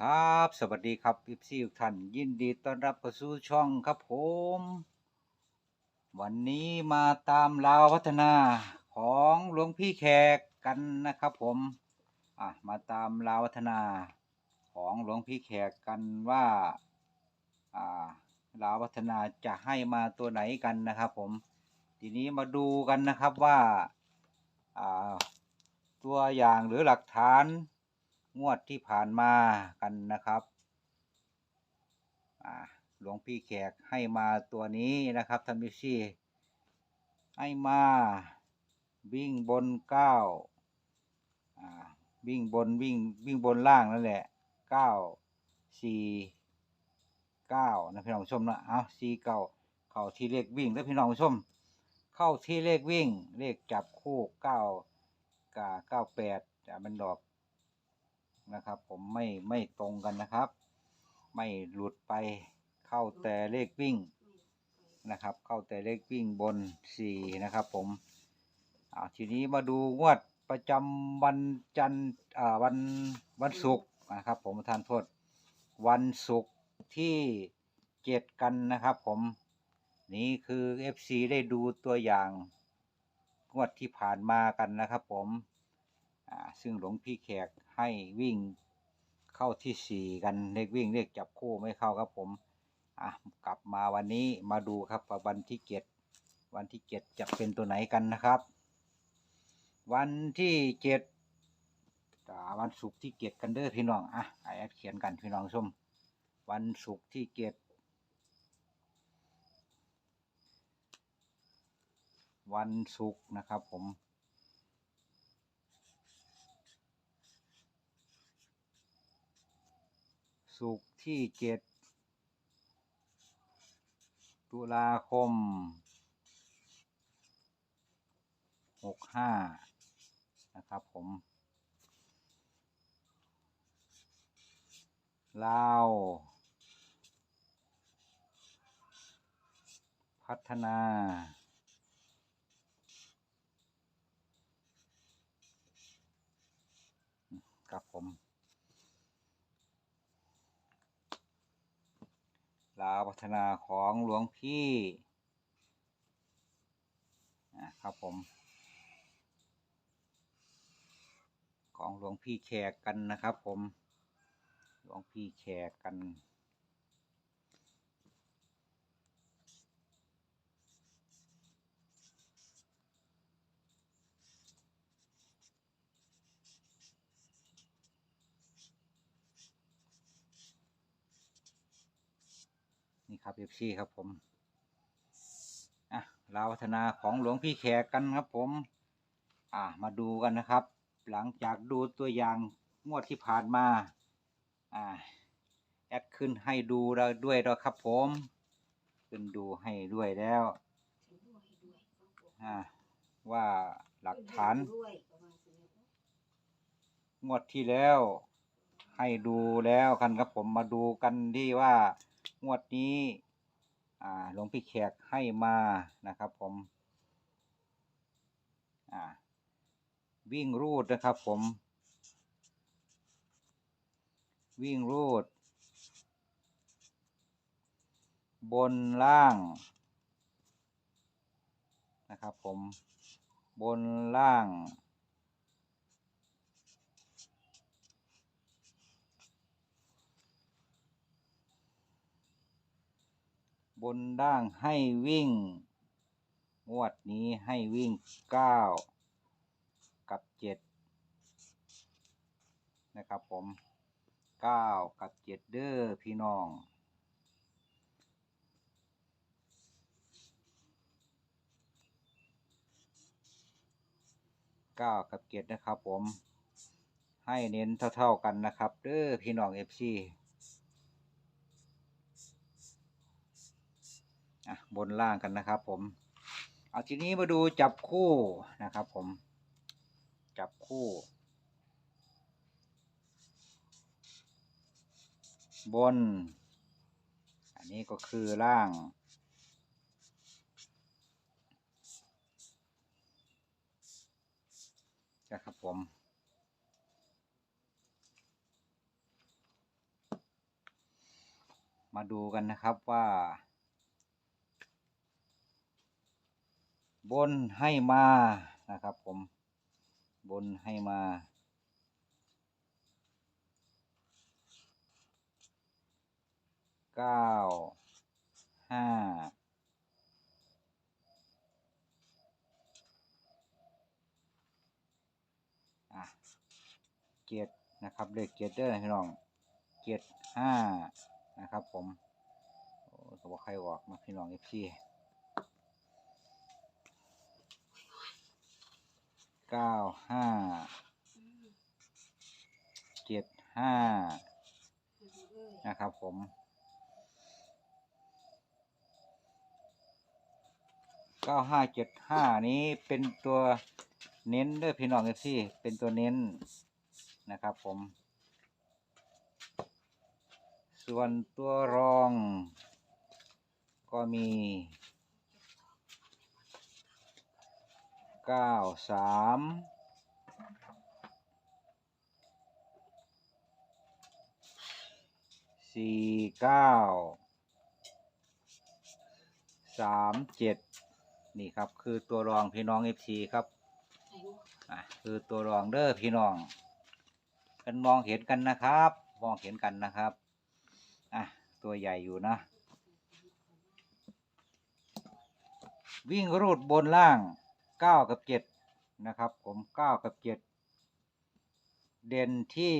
ครับ สวัสดีครับอิฟซีทุกท่าน ยินดีต้อนรับเข้าสู่ช่องครับผม วันนี้มาตามลาวพัฒนาของหลวงพี่แขกกันนะครับผมอะมาตามลาวพัฒนาของหลวงพี่แขกกันว่าอ่าลาวพัฒนาจะให้มาตัวไหนกันนะครับผม ทีนี้มาดูกันนะครับว่าอ่าตัวอย่างหรือหลักฐาน งวดที่ผ่านมากันนะครับหลวงพี่แขกให้มาตัวนี้นะครับท่านผู้ชมให้มาวิ่งบนเก้าวิ่งบนวิ่งวิ่งบนล่างนั่นแหละเก้าสี่เก้านะพี่น้องชมนะเอาสี่เก้าเข้าที่เลขวิ่งแล้วพี่น้องชม เข้าที่เลขวิ่งเลขจับคู่เก้ากาเก้าแปดจะมันดอก นะครับ ผมไม่ไม่ตรงกันนะครับ ไม่หลุดไปเข้าแต่เลขวิ่งนะครับ เข้าแต่เลขวิ่งบนสี่นะครับ ผมอ่าทีนี้มาดูงวดประจำวันจันทร์อ่าวันวันศุกร์นะครับ ผมทานโทษวันศุกร์ที่เจ็ดกันนะครับ ผมนี่คือ FC ได้ดูตัวอย่างงวดที่ผ่านมากันนะครับ ผมอ่าซึ่งหลวงพี่แขก ให้วิ่งเข้าที่สี่กันเลขวิ่งเลขจับคู่ไม่เข้าครับผมอะกลับมาวันนี้มาดูครับวันที่เจ็ดวันที่เจ็ดจะเป็นตัวไหนกันนะครับ วันที่เจ็ดวันศุกร์ที่เจ็ดกันเด้อพี่น้องอะไอแอดเขียนกันพี่น้องชมวันศุกร์ที่เจ็ดวันศุกร์นะครับผม ศุกร์ที่เจ็ดตุลาคมหกห้านะครับผม ลาว พัฒนา ครับผมาวพัฒนาของหลวงพี่นะครับผม ของหลวงพี่แขกกันนะครับผม หลวงพี่แขกกัน ครับเอฟซีครับผมอะลาวพัฒนาของหลวงพี่แขกกันครับผม อะมาดูกันนะครับ หลังจากดูตัวอย่างงวดที่ผ่านมา อ่าแอดขึ้นให้ดูแล้วด้วยแล้วครับผม ขึ้นดูให้ด้วยแล้ว อ่าว่าหลักฐานงวดที่แล้วให้ดูแล้วกันครับผมมาดูกันที่ว่า งวดนี้หลวงพี่แขกให้มานะครับผมวิ่งรูดนะครับผม วิ่งรูด บนล่างนะครับผมบนล่าง บนล่างให้วิ่ง งวดนี้ให้วิ่งเก้ากับเจ็ดนะครับผมเก้ากับเจ็ดเด้อพี่น้องเก้ากับเจ็ดนะครับผมให้เน้นเท่า ๆกันนะครับเด้อพี่น้องเอฟซี อะบนล่างกันนะครับ ผม เอาทีนี้มาดูจับคู่นะครับ ผม จับคู่ บน อันนี้ก็คือล่างนะครับผมมาดูกันนะครับว่า บนให้มานะครับผมบนให้มาเก้าห้าอะเจ็ดนะครับเลขเจ็ดเด้อพี่น้องเจ็ดห้านะครับผมโอ้ตัวบ่ใครออกมาพี่น้องเอฟซี เก้าห้าเจ็ดห้านะครับผมเก้าห้าเจ็ดห้านี้เป็นตัวเน้นเด้อพี่น้องเอฟซีเป็นตัวเน้นนะครับผม ส่วนตัวรองก็มี เก้าสามสี่เก้าสามเจ็ดนี่ครับ คือตัวรองพี่น้องเอฟซีครับอะคือตัวรองเด้อพี่น้องกันมองเห็นกันนะครับ มองเห็นกันนะครับอะตัวใหญ่อยู่นะ วิ่งรูดบนล่าง เก้ากับเจ็ดนะครับ ผมเก้ากับเจ็ดเด่นที่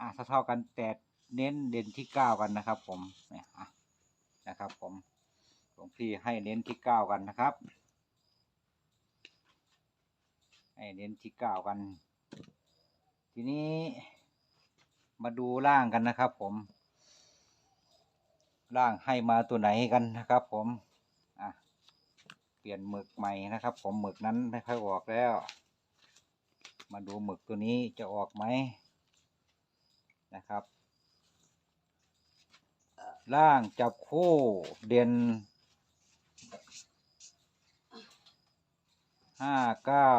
อะเท่ากันแต่เน้นเด่นที่เก้ากันนะครับ ผมเนี่ยอะนะครับ ผมหลวงพี่ให้เน้นที่เก้ากันนะครับ ให้เน้นที่เก้ากัน ทีนี้มาดูล่างกันนะครับ ผมล่างให้มาตัวไหนกันนะครับ ผม ลี่ยนหมึกใหม่นะครับ ผมหมึกนั้นไม่ค่อยออกแล้ว มาดูหมึกตัวนี้จะออกไหมนะครับ ล่างจับคู่เด่นห้าเก้า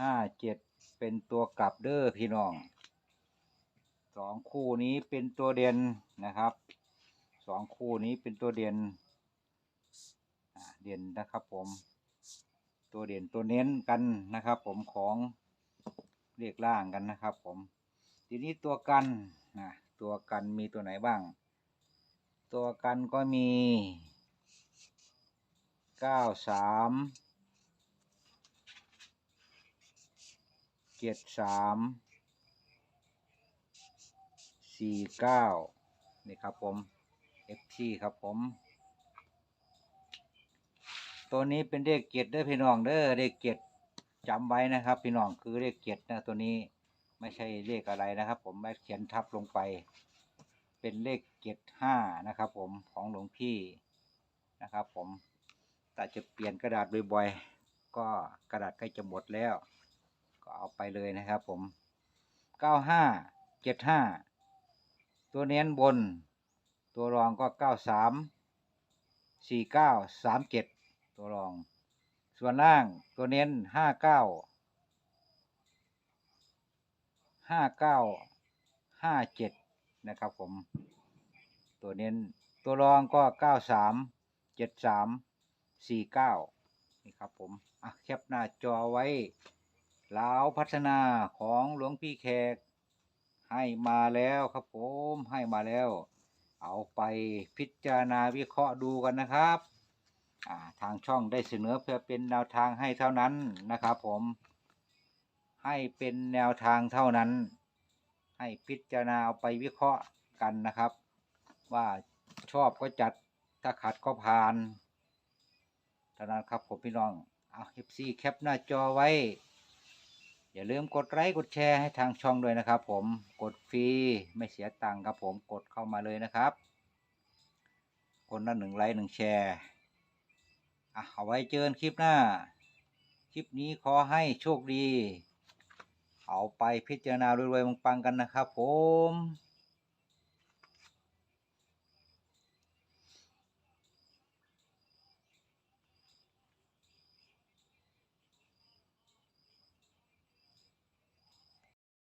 ห้าเจ็ดเป็นตัวกลับเด้อพี่น้องสองคู่นี้เป็นตัวเด่นนะครับ สองคู่นี้เป็นตัวเด่นเด่นนะครับผม ตัวเด่นตัวเน้นกันนะครับ ผมของเรียกล่างกันนะครับ ผม ทีนี้ตัวกันนะตัวกันมีตัวไหนบ้าง ตัวกันก็มีเก้าสามเจ็ดสามสี่เก้านี่ครับผม FT ครับผม ตัวนี้เป็นเลขเจ็ดเด้อพี่น้องเด้อเลขเจ็ดจำไว้นะครับ พี่น้องคือเลขเจ็ดนะตัวนี้ไม่ใช่เลขอะไรนะครับ ผมแม่เขียนทับลงไป เป็นเลขเจ็ดห้านะครับ ผมของหลวงพี่นะครับ ผมแต่จะเปลี่ยนกระดาษบ่อยๆก็กระดาษใกล้จะหมดแล้ว ก็เอาไปเลยนะครับ ผมเก้าห้าเจ็ดห้าตัวเน้นบน ตัวรองก็เก้าสามสี่เก้าสามเจ็ดตัวรอง ส่วนล่างตัวเน้นห้าเก้าห้าเก้าห้าเจ็ดนะครับผม ตัวเน้นตัวรองก็เก้าสามเจ็ดสามสี่เก้านี่ครับผมอะแคปหน้าจอไว้ลาวพัฒนาของหลวงพี่แขกให้มาแล้วครับผมให้มาแล้ว เอาไปพิจารณาวิเคราะห์ดูกันนะครับทางช่องได้เสนอเพื่อเป็นแนวทางให้เท่านั้นนะครับผมให้เป็นแนวทางเท่านั้น ให้พิจารณาเอาไปวิเคราะห์กันนะครับ ว่าชอบก็จัดถ้าขัดก็ผ่านเท่านั้นครับผมพี่น้องเอา FC แคปหน้าจอไว้ อย่าลืมกดไลค์กดแชร์ให้ทางช่องด้วยนะครับ ผมกดฟรีไม่เสียตังค์ครับผมกดเข้ามาเลยนะครับ คนละหนึ่งไลค์หนึ่งแชร์อะเอาไว้เจอกันคลิปหน้า คลิปนี้ขอให้โชคดี เอาไปพิจารณารวยๆปังๆกันนะครับผม